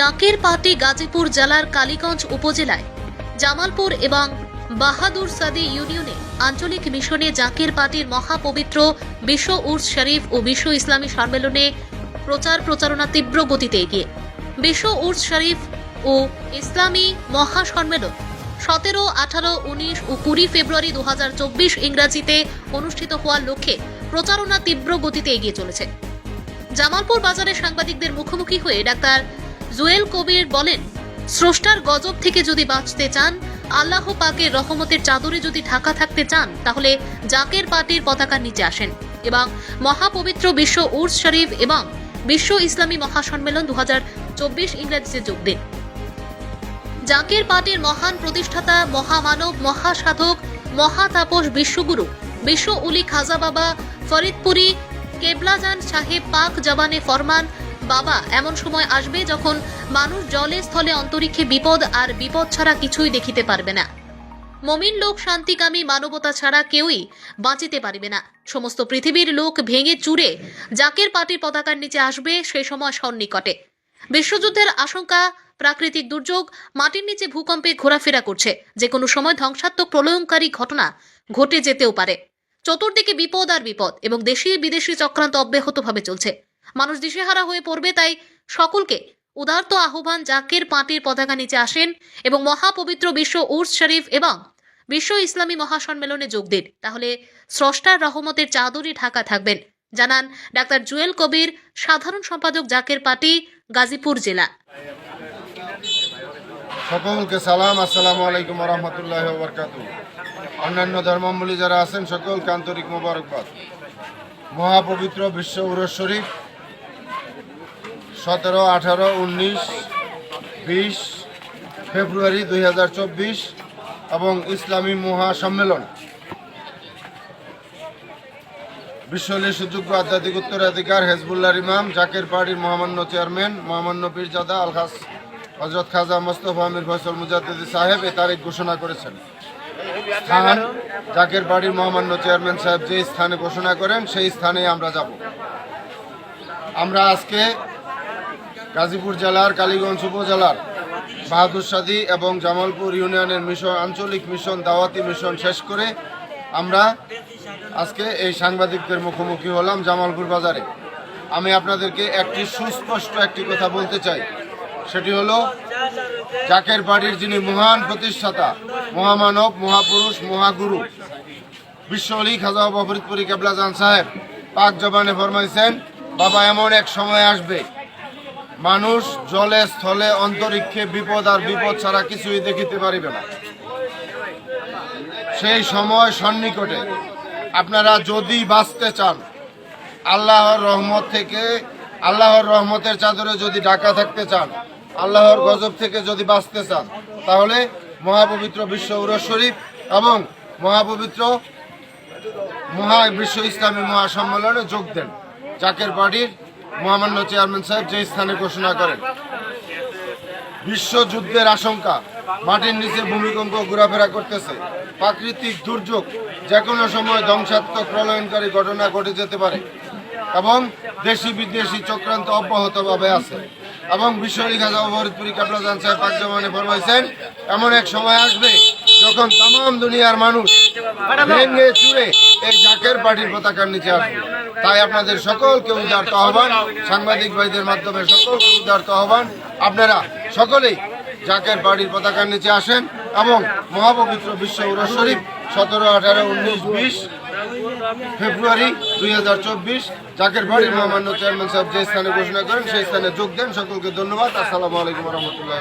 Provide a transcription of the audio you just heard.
ডাকের পাটি গাজীপুর জেলার কালীগঞ্জ উপজেলায়, জামালপুর এবং বাহাদুর সাদি ইউনিয়নে আঞ্চলিক মিশনে জাকের পার্টির মহাপবিত্র বিশ্ব উর্স শরীফ ও বিশ্ব ইসলামী সম্মেলনে প্রচার প্রচারণা তীব্র গতিতে এগিয়ে। বিশ্ব উর্স শরীফ ও ইসলামী মহাসম্মেলন সতেরো, আঠারো, উনিশ ও কুড়ি ফেব্রুয়ারি দু ইংরাজিতে অনুষ্ঠিত হওয়ার লক্ষ্যে প্রচারণা তীব্র গতিতে এগিয়ে চলেছে। জামালপুর বাজারে সাংবাদিকদের মুখোমুখি হয়ে ডাক্তার জুয়েল কবির বলেন, স্রষ্টার গজব থেকে যদি বাঁচতে চান, আল্লাহ পাকের রহমতের চাদরে যদি ঢাকা থাকতে চান, তাহলে জাকের পার্টির পতাকার নিচে আসেন এবং মহাপবিত্র বিশ্ব উর্স শরীফ এবং বিশ্ব ইসলামী মহাসম্মেলন দু হাজার চব্বিশ ইংরেজিতে যোগ দিন। জাকের পার্টির মহান প্রতিষ্ঠাতা, মহামানব, মহাসাধক, মহাতাপস বিশ্বগুরু, বিশ্ব উলি খাজা বাবা, ফরিদপুরি কেবলাজান সাহেব পাক জবানে ফরমান বাবা এমন সময় আসবে যখন মানুষ জলে স্থলে অন্তরিক্ষে বিপদ আর বিপদ ছাড়া কিছুই দেখিতে পারবে না। মমিন লোক শান্তিকামী মানবতা ছাড়া কেউই বাঁচিতে পারিবে না। সমস্ত পৃথিবীর লোক ভেঙে চুরে জাকের পার্টির পতাকার নিচে আসবে সেই সময় সন্নিকটে। বিশ্বযুদ্ধের আশঙ্কা, প্রাকৃতিক দুর্যোগ, মাটির নিচে ভূকম্পে ঘোরাফেরা করছে। যে কোনো সময় ধ্বংসাত্মক প্রলয়ঙ্কারী ঘটনা ঘটে যেতেও পারে। চতুর্দিকে বিপদ আর বিপদ এবং দেশি বিদেশি চক্রান্ত অব্যাহতভাবে চলছে। মানুষ দিশেহারা হয়ে পড়বে, তাই সকলকে উদার্ত আহ্বান জাকের পার্টির পতাকা নিচে আসেন এবং মহাপবিত্র বিশ্ব উর্স শরীফ এবং বিশ্ব ইসলামী মহাসম্মেলনে যোগ দিন। তাহলে স্রষ্টার রহমতের চাদরই ঢাকা থাকবেন। জানান ডাক্তার জুয়েল কবির, সাধারণ সম্পাদক জাকের পার্টি, গাজীপুর জেলা। সকলকে সালাম, আসসালামু আলাইকুম রহমতুল্লাহ বরকাত অন্যান্য ধর্মাবলী যারা আছেন, সকলকে আন্তরিক মোবারকবাদ। মহাপবিত্র বিশ্ব উরস শরীফ সতেরো, আঠারো, উনিশ, বিশ ফেব্রুয়ারি দুই হাজার চব্বিশ এবং ইসলামী মহাসম্মেলন। বিশ্বলে সুযোগ্য আধ্যাত্মিক উত্তরাধিকার হেজবুল্লাহ ইমাম জাকের পার্টির মহামান্য চেয়ারম্যান মহামান্য পীরজাদা আলহাস হজরত খাজা মোস্তফা আমির ফয়সল মুজাদ্দিদি সাহেব এ তারিখ ঘোষণা করেছেন। স্থান জাকের পার্টির মহামান্য চেয়ারম্যান সাহেব যে স্থানে ঘোষণা করেন সেই স্থানে আমরা যাব। আমরা আজকে গাজীপুর জেলার, কালীগঞ্জ উপজেলার, বাহাদুর সাদি এবং জামালপুর ইউনিয়নের মিশন, আঞ্চলিক মিশন, দাওয়াতি মিশন শেষ করে আমরা আজকে এই সাংবাদিকদের মুখোমুখি হলাম জামালপুর বাজারে। আমি আপনাদেরকে একটি সুস্পষ্ট একটি কথা বলতে চাই। সেটি হলো, জাকের বাড়ির যিনি মহান প্রতিষ্ঠাতা, মহামানব, মহাপুরুষ, মহাগুরু, বিশ্ব অলি খাজা বাবা কেবলাজান সাহেব, পাক জবানে ফরমাইছেন, বাবা এমন এক সময় আসবে মানুষ জলে, স্থলে, অন্তরিক্ষে বিপদ আর বিপদ ছাড়া কিছুই দেখিতে পারিবে না। সেই সময় সন্নিকটে আপনারা যদি বাঁচতে চান, আল্লাহর রহমত থেকে, আল্লাহর রহমতের চাদরে যদি ঢাকা থাকতে চান, আল্লাহর গজব থেকে যদি বাঁচতে চান, তাহলে মহাপবিত্র বিশ্ব উরস শরীফ এবং মহাপবিত্র মহা বিশ্ব ইসলামী মহাসম্মেলনে যোগ দেন। জাকের পার্টির মহামান্য চেয়ারম্যান সাহেব যে স্থানে ঘোষণা করেন বিশ্বযুদ্ধের আশঙ্কা, মাটির নিচে ভূমিকম্প ঘোরাফেরা করতেছে, প্রাকৃতিক দুর্যোগ যে কোনো সময় ধ্বংসাত্মক প্রলয়নকারী ঘটনা ঘটে যেতে পারে, এবং দেশি বিদেশি চক্রান্ত অব্যাহতভাবে আছে, এবং বিশ্বরী খাজা ফরিদপুরি কাপড়াজান সাহেব পাকজামানে ফরমাইছেন, এমন এক সময় আসবে যখন তাম দুনিয়ার মানুষ ভেঙে চুড়ে এই জাকের পার্টির পতাকার নিচে আসবে। তাই আপনাদের সকলকে উদার্ত আহ্বান, সাংবাদিক ভাইদের মাধ্যমে সকলকে উদার্ত আহ্বান। আপনারা সকলেই জাকের বাড়ির পতাকার নিচে আসেন এবং মহাপবিত্র বিশ্ব উরস শরীফ সতেরো, আঠারো, উনিশ, বিশ ফেব্রুয়ারি দুই হাজার চব্বিশ। জাকের বাড়ির মহামান্য চেয়ারম্যান সাহেব যে স্থানে ঘোষণা করেন, সেই স্থানে যোগ দেন। সকলকে ধন্যবাদ। আসসালামু আলাইকুম রহমতুল্লাহ